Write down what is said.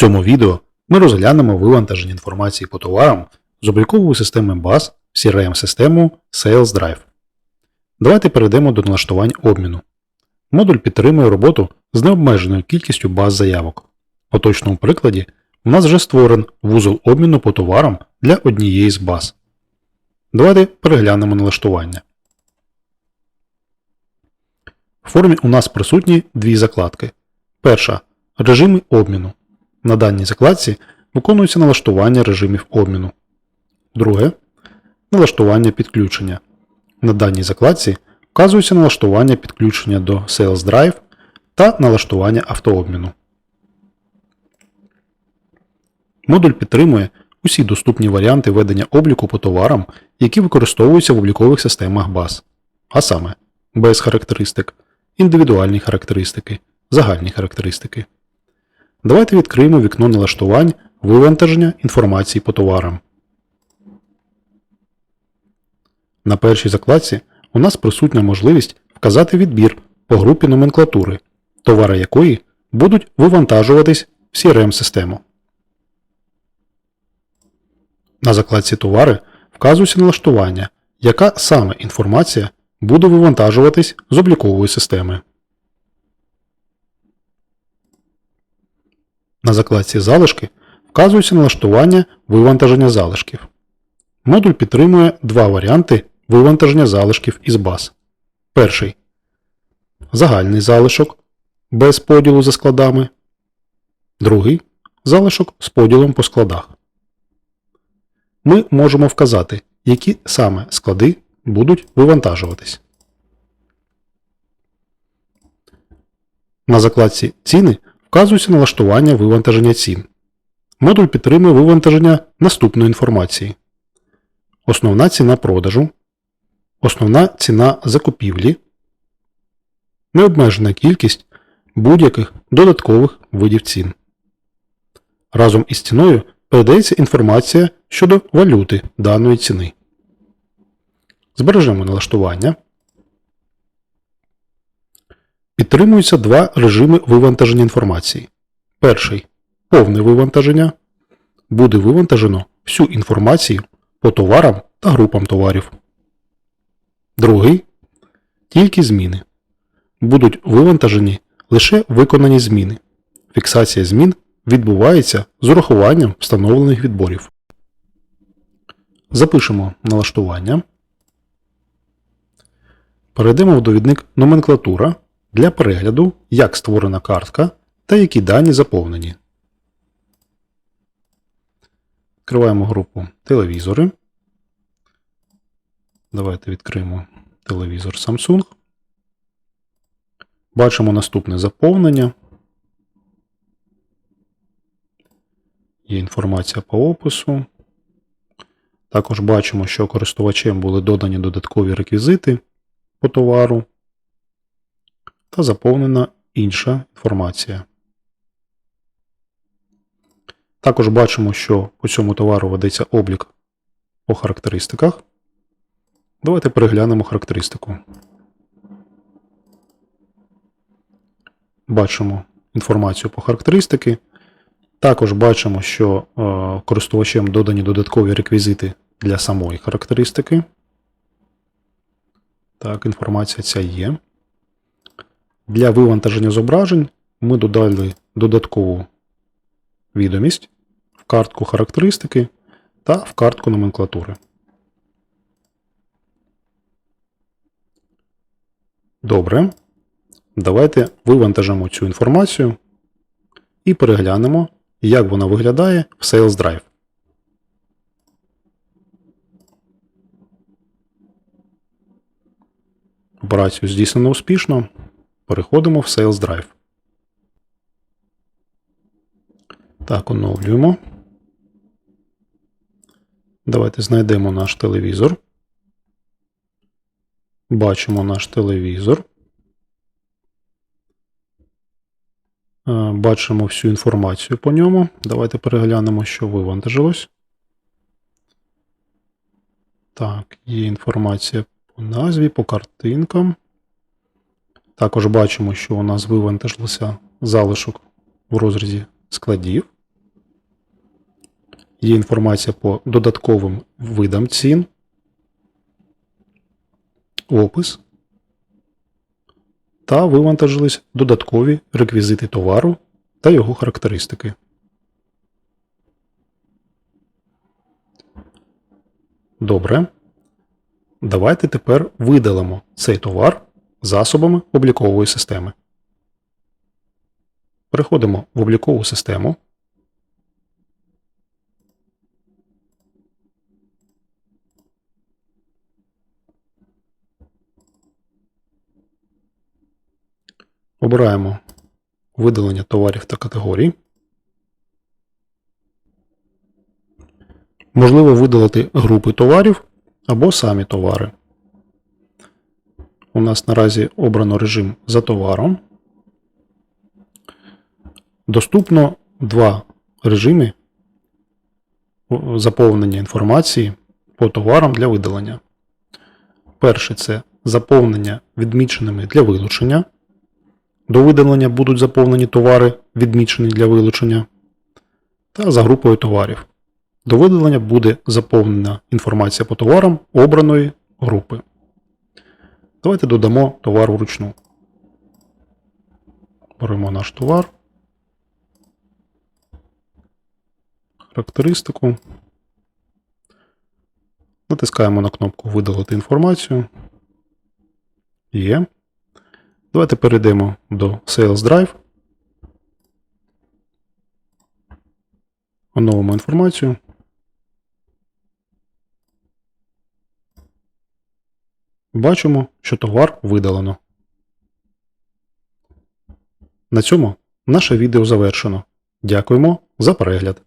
цьому відео ми розглянемо вивантаження інформації по товарам з облікової системи BAS в CRM-систему Sales Drive. Давайте перейдемо до налаштувань обміну. Модуль підтримує роботу з необмеженою кількістю баз заявок. У точному прикладі у нас вже створен вузол обміну по товарам для однієї з баз. Давайте переглянемо налаштування. В формі у нас присутні дві закладки. Перша режими обміну. На даній закладці виконується налаштування режимів обміну. Друге налаштування підключення. На даній закладці вказується налаштування підключення до Sales Drive та налаштування автообміну. Модуль підтримує усі доступні варіанти ведення обліку по товарам, які використовуються в облікових системах баз, а саме без характеристик, індивідуальні характеристики, загальні характеристики. Давайте відкриємо вікно налаштувань вивантаження інформації по товарам. На першій закладці у нас присутня можливість вказати відбір по групі номенклатури, товари якої будуть вивантажуватись в CRM-систему. На закладці Товари вказується налаштування, яка саме інформація буде вивантажуватись з облікової системи. На закладці Залишки вказується налаштування вивантаження залишків. Модуль підтримує два варіанти вивантаження залишків із баз. Перший загальний залишок без поділу за складами. Другий залишок з поділом по складах. Ми можемо вказати, які саме склади будуть вивантажуватись. На закладці Ціни вказується налаштування вивантаження цін. Модуль підтримує вивантаження наступної інформації. Основна ціна продажу, основна ціна закупівлі, необмежена кількість будь-яких додаткових видів цін. Разом із ціною передається інформація щодо валюти даної ціни. Збережемо налаштування. Підтримуються два режими вивантаження інформації. Перший повне вивантаження. Буде вивантажено всю інформацію по товарам та групам товарів. Другий тільки зміни. Будуть вивантажені лише виконані зміни. Фіксація змін відбувається з урахуванням встановлених відборів. Запишемо налаштування. Перейдемо в довідник Номенклатура для перегляду, як створена картка та які дані заповнені. Відкриваємо групу Телевізори. Давайте відкриємо телевізор Samsung. Бачимо наступне заповнення. Є інформація по опису. Також бачимо, що користувачем були додані додаткові реквізити по товару та заповнена інша інформація. Також бачимо, що по цьому товару ведеться облік по характеристиках. Давайте переглянемо характеристику. Бачимо інформацію по характеристики. Також бачимо, що е, користувачем додані додаткові реквізити для самої характеристики. Так, інформація ця є. Для вивантаження зображень ми додали додаткову відомість в картку характеристики та в картку номенклатури. Добре. Давайте вивантажимо цю інформацію і переглянемо, як вона виглядає в Sales Drive. Операцію здійснено успішно. Переходимо в Sales Drive. Так, оновлюємо. Давайте знайдемо наш телевізор. Бачимо наш телевізор. Е, Бачимо всю інформацію по ньому. Давайте переглянемо, що вивантажилось. Так, є інформація по назві, по картинкам. Також бачимо, що у нас вивантажилося залишок в розрізі складів. є інформація по додатковим видам цін, опис та вивантажились додаткові реквізити товару та його характеристики. Добре. Давайте тепер видалимо цей товар засобами облікової системи. Переходимо в облікову систему. Обираємо видалення товарів та категорій. Можливо видалити групи товарів або самі товари. У нас наразі обрано режим за товаром. Доступно два режими заповнення інформації по товарам для видалення. Перший це заповнення відміченими для вилучення. До видалення будуть заповнені товари, відмічені для вилучення. Та за групою товарів. До видалення буде заповнена інформація по товарам обраної групи. Давайте додамо товар вручну. Беремо наш товар. Характеристику. Натискаємо на кнопку Видалити інформацію. Є. Давайте перейдемо до Sales Drive. Оновимо інформацію. Бачимо, що товар видалено. На цьому наше відео завершено. Дякуємо за перегляд.